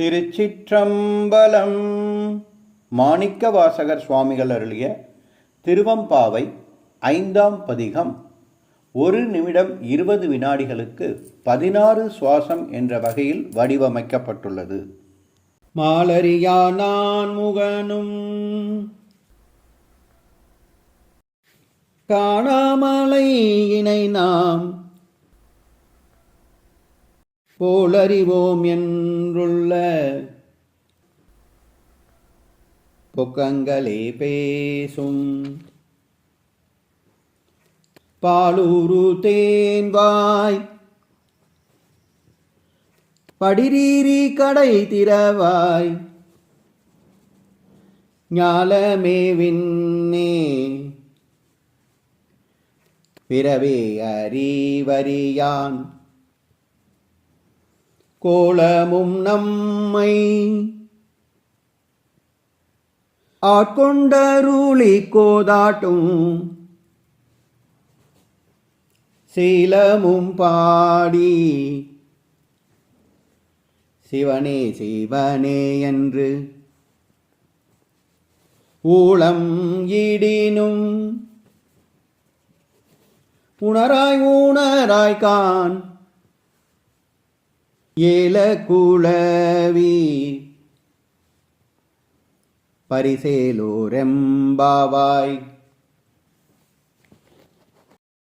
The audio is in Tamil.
திருச்சிற்றம்பலம். மாணிக்க வாசகர் சுவாமிகள் அருளிய திருவம்பாவை ஐந்தாம் பதிகம். ஒரு நிமிடம் இருபது வினாடிகளுக்கு பதினாறு சுவாசம் என்ற வகையில் வடிவமைக்கப்பட்டுள்ளது. மாலரியா நான் முகனும் காணாமலை இணை நாம் போலறிவோம் என்றுள்ள பொக்கங்களே பேசும். பாலூரு தேன்வாய் படிரீரி கடை திறவாய் ஞாலமே விண்ணே பிறவே அறிவறியான். கோலமும் நம்மை ஆட்கொண்டருளி கோதாட்டும். சீலமும் பாடி சிவனே சிவனே என்று ஊளம் ஈடினும் உணராய் ஊணராய் ஏலகுளவி ஏல குளவி பரிசேலோரெம்பாவாய்.